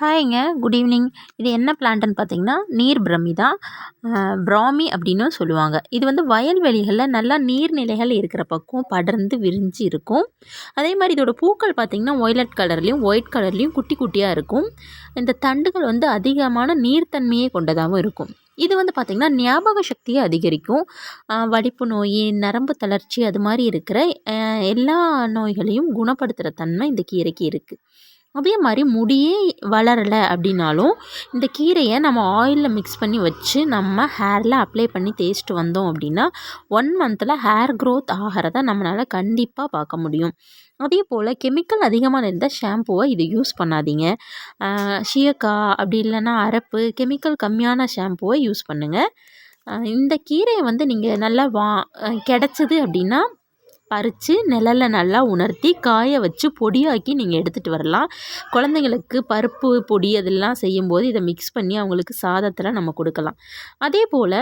ஹாய்ங்க good evening. இது என்ன பிளான்ட்டுன்னு பார்த்தீங்கன்னா நீர் பிரமி தான் பிராமி அப்படின்னும் சொல்லுவாங்க. இது வந்து வயல்வெளிகளில் நல்லா நீர்நிலைகள் இருக்கிற பக்கம் படர்ந்து விரிஞ்சு இருக்கும். அதே மாதிரி இதோட பூக்கள் பார்த்திங்கன்னா ஒய்லட் கலர்லேயும் ஒயிட் கலர்லேயும் குட்டி குட்டியாக இருக்கும். இந்த தண்டுகள் வந்து அதிகமான நீர்த்தன்மையை கொண்டதாகவும் இருக்கும். இது வந்து பார்த்திங்கன்னா ஞாபக சக்தியை அதிகரிக்கும். வடிப்பு நோய் நரம்பு தளர்ச்சி அது மாதிரி இருக்கிற எல்லா நோய்களையும் குணப்படுத்துகிற தன்மை இந்த கீரைக்கு இருக்குது அதே மாதிரி முடியே வளரலை அப்படின்னாலும் இந்த கீரையை நம்ம ஆயிலில் மிக்ஸ் பண்ணி வச்சு நம்ம ஹேரில் அப்ளை பண்ணி தேய்ச்சிட்டு வந்தோம் அப்படின்னா ஒன் மந்தில் ஹேர் க்ரோத் ஆகிறத நம்மளால் கண்டிப்பாக பார்க்க முடியும். அதே போல் கெமிக்கல் அதிகமாக இருந்த ஷாம்புவை இது யூஸ் பண்ணாதீங்க. ஷியக்கா அப்படி இல்லைன்னா அரப்பு கெமிக்கல் கம்மியான ஷாம்புவை யூஸ் பண்ணுங்கள் இந்த கீரையை வந்து நீங்கள் நல்லா வா கிடச்சிது அப்படின்னா பறித்து நிழல்ல நல்லா உணர்த்தி காய வச்சு பொடியாக்கி நீங்கள் எடுத்துகிட்டு வரலாம். குழந்தைங்களுக்கு பருப்பு பொடி அதெல்லாம் செய்யும்போது இதை மிக்ஸ் பண்ணி அவங்களுக்கு சாதத்தில் நம்ம கொடுக்கலாம். அதே போல்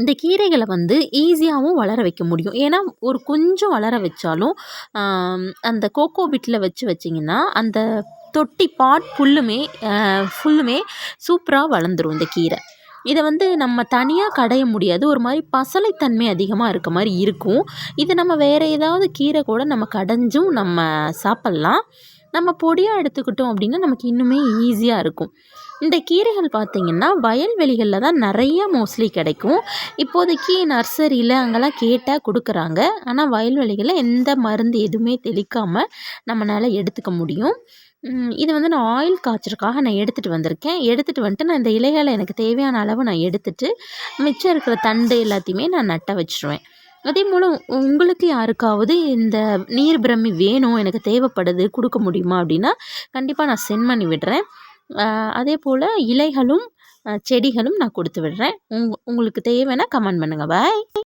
இந்த கீரைகளை வந்து ஈஸியாகவும் வளர வைக்க முடியும். ஏன்னா ஒரு கொஞ்சம் வளர வச்சாலும் அந்த கோகோ பிட்டில் வச்சு வச்சிங்கன்னா அந்த தொட்டி பாட் ஃபுல்லுமே ஃபுல்லுமே சூப்பராக வளர்ந்துரும் இந்த கீரை. இதை வந்து நம்ம தனியாக கடைய முடியாது. ஒரு மாதிரி பசலைத்தன்மை அதிகமாக இருக்க மாதிரி இருக்கும். இது நம்ம வேறு ஏதாவது கீரை கூட நம்ம கடைஞ்சும் நம்ம சாப்பிட்லாம். நம்ம பொடியாக எடுத்துக்கிட்டோம் அப்படின்னா நமக்கு இன்னுமே ஈஸியாக இருக்கும். இந்த கீரைகள் பார்த்திங்கன்னா வயல்வெளிகளில் தான் நிறைய மோஸ்ட்லி கிடைக்கும். இப்போதைக்கு நர்சரியில் அங்கெல்லாம் கேட்டால் கொடுக்குறாங்க. ஆனால் வயல்வெளிகளில் எந்த மருந்து எதுவுமே தெளிக்காமல் நம்மளால் எடுத்துக்க முடியும். இது வந்து நான் ஆயில் காய்ச்சறக்காக நான் எடுத்துகிட்டு வந்திருக்கேன். எடுத்துகிட்டு வந்துட்டு நான் இந்த இலைகளை எனக்கு தேவையான அளவு நான் எடுத்துகிட்டு மிச்சம் இருக்கிற தண்டு எல்லாத்தையுமே நான் நட்ட வச்சுருவேன். அதே போல் உங்களுக்கு யாருக்காவது இந்த நீர் பிரமி வேணும் எனக்கு தேவைப்படுது கொடுக்க முடியுமா அப்படின்னா கண்டிப்பாக நான் சென்ட் பண்ணி விடுறேன். அதே போல் இலைகளும் செடிகளும் நான் கொடுத்து விடுறேன். உங் உங்களுக்கு தேவைன்னா கமெண்ட் பண்ணுங்கள் பாய்